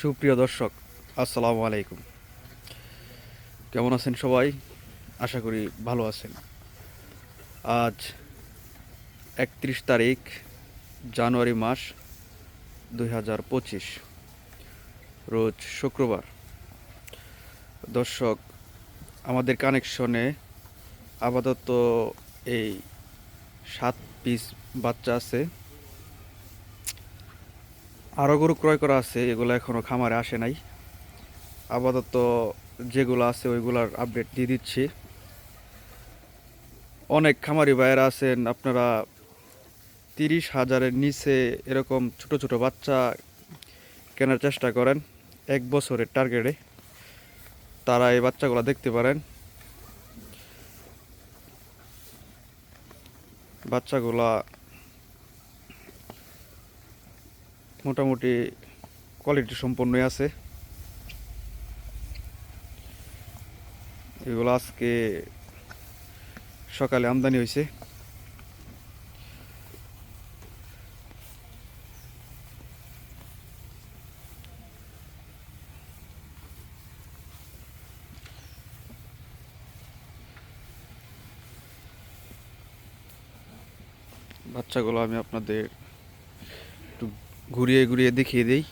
সুপ্রিয় দর্শক, আসসালামু আলাইকুম। কেমন আছেন সবাই? আশা করি ভালো আছেন। আজ একত্রিশ তারিখ, জানুয়ারি মাস দুই হাজার পঁচিশ, রোজ শুক্রবার। দর্শক, আমাদের কানেকশনে আপাতত এই সাত পিস বাচ্চা আছে। আরও গরু ক্রয় করা আছে, এগুলো এখনও খামারে আসে নাই। আপাতত যেগুলো আছে, ওইগুলার আপডেট দিয়ে দিচ্ছি। অনেক খামারি ভাইয়েরা আছেন, আপনারা তিরিশ হাজারের নিচে এরকম ছোট ছোট বাচ্চা কেনার চেষ্টা করেন, এক বছরের টার্গেটে তারা এই বাচ্চাগুলো দেখতে পারেন। বাচ্চাগুলা মোটামুটি কোয়ালিটি সম্পন্নই আছে। এগুলো আজকে সকালে আমদানি হয়েছে। বাচ্চাগুলো আমি আপনাদের ঘুরিয়ে ঘুরিয়ে দেখিয়ে দেই।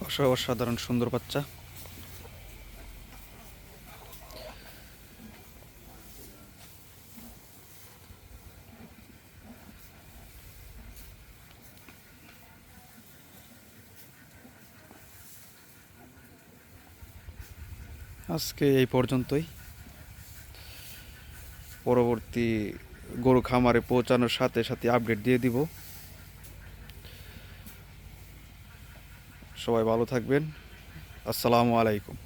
অসা- অসাধারণ সুন্দর বাচ্চা। আজকে এই পর্যন্তই। পরবর্তী গরু খামারে পৌঁছানোর সাথে সাথে আপডেট দিয়ে দিব। সবাই ভালো থাকবেন। আসসালামু আলাইকুম।